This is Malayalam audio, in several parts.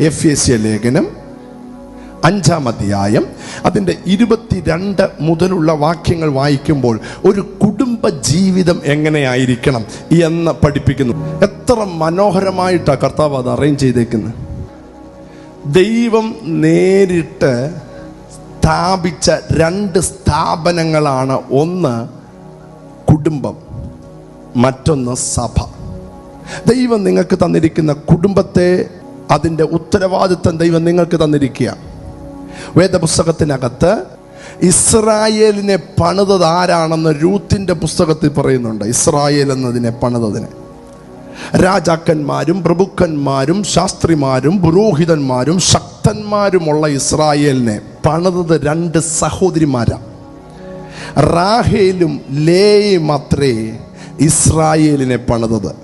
എഫ് എസ് ലേഖനം അഞ്ചാം അധ്യായം. അതിന്റെ ഇരുപത്തിരണ്ട് മുതലുള്ള വാക്യങ്ങൾ വായിക്കുമ്പോൾ ഒരു കുടുംബ ജീവിതം എങ്ങനെയായിരിക്കണം എന്ന് പഠിപ്പിക്കുന്നു. എത്ര മനോഹരമായിട്ടാണ് കർത്താവ് അത് അറേഞ്ച് ചെയ്തേക്കുന്നത് ദൈവം നേരിട്ട് സ്ഥാപിച്ച രണ്ട് സ്ഥാപനങ്ങളാണ് ഒന്ന് കുടുംബം മറ്റൊന്ന് സഭ. ദൈവം നിങ്ങൾക്ക് തന്നിരിക്കുന്ന കുടുംബത്തെ അതിന്റെ ഉത്തരവാദിത്വം ദൈവം നിങ്ങൾക്ക് തന്നിരിക്കുക. വേദപുസ്തകത്തിനകത്ത് ഇസ്രായേലിനെ പണിതത് ആരാണെന്ന് രൂത്തിന്റെ പുസ്തകത്തിൽ പറയുന്നുണ്ട്. ഇസ്രായേൽ എന്നതിനെ പണിതതിനെ. രാജാക്കന്മാരും പ്രഭുക്കന്മാരും ശാസ്ത്രിമാരും പുരോഹിതന്മാരും ശക്തന്മാരുമുള്ള ഇസ്രായേലിനെ പണിതത് രണ്ട് സഹോദരിമാരാണ് റാഹേലും ലേയും അത്രേ ഇസ്രായേലിനെ പണിതത്.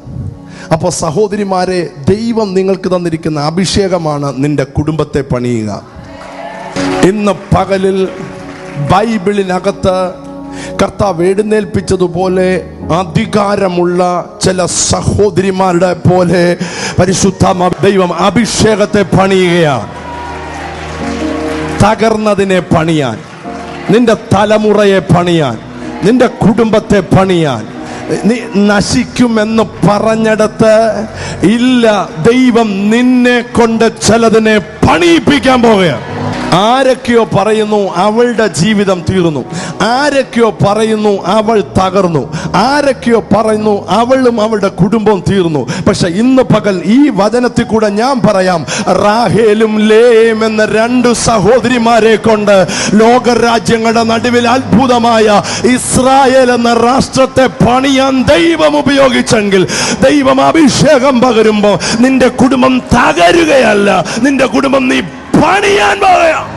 അപ്പോൾ സഹോദരിമാരെ ദൈവം നിങ്ങൾക്ക് തന്നിരിക്കുന്ന അഭിഷേകമാണ് നിന്റെ കുടുംബത്തെ പണിയുക. ഇന്ന് പകലിൽ ബൈബിളിനകത്ത് കർത്താവ് എഴുന്നേൽപ്പിച്ചതുപോലെ അധികാരമുള്ള ചില സഹോദരിമാരുടെ പോലെ പരിശുദ്ധ ദൈവം അഭിഷേകത്തെ പണിയുകയാണ്. തകർന്നതിനെ പണിയാൻ നിന്റെ തലമുറയെ പണിയാൻ നിന്റെ കുടുംബത്തെ പണിയാൻ നീ നശിക്കുമെന്ന് പറഞ്ഞെടുത്ത് ഇല്ല ദൈവം നിന്നെ കൊണ്ട് ചിലതിനെ പണിയിപ്പിക്കാൻ പോവുകയാണ്. ആരൊക്കെയോ പറയുന്നു അവളുടെ ജീവിതം തീർന്നു. ആരൊക്കെയോ പറയുന്നു അവൾ തകർന്നു. ആരൊക്കെയോ പറയുന്നു അവളും അവളുടെ കുടുംബവും തീർന്നു. പക്ഷെ ഇന്ന് പകൽ ഈ വചനത്തിൽ കൂടെ ഞാൻ പറയാം റാഹേലും ലേയും എന്ന രണ്ട് സഹോദരിമാരെ കൊണ്ട് ലോകരാജ്യങ്ങളുടെ നടുവിൽ അത്ഭുതമായ ഇസ്രായേൽ എന്ന രാഷ്ട്രത്തെ പണിയാൻ ദൈവം ഉപയോഗിച്ചെങ്കിൽ ദൈവം അഭിഷേകം പകരുമ്പോൾ നിന്റെ കുടുംബം തകരുകയല്ല. നിന്റെ കുടുംബം നീ പണിയാൻ പോവുകയാണ്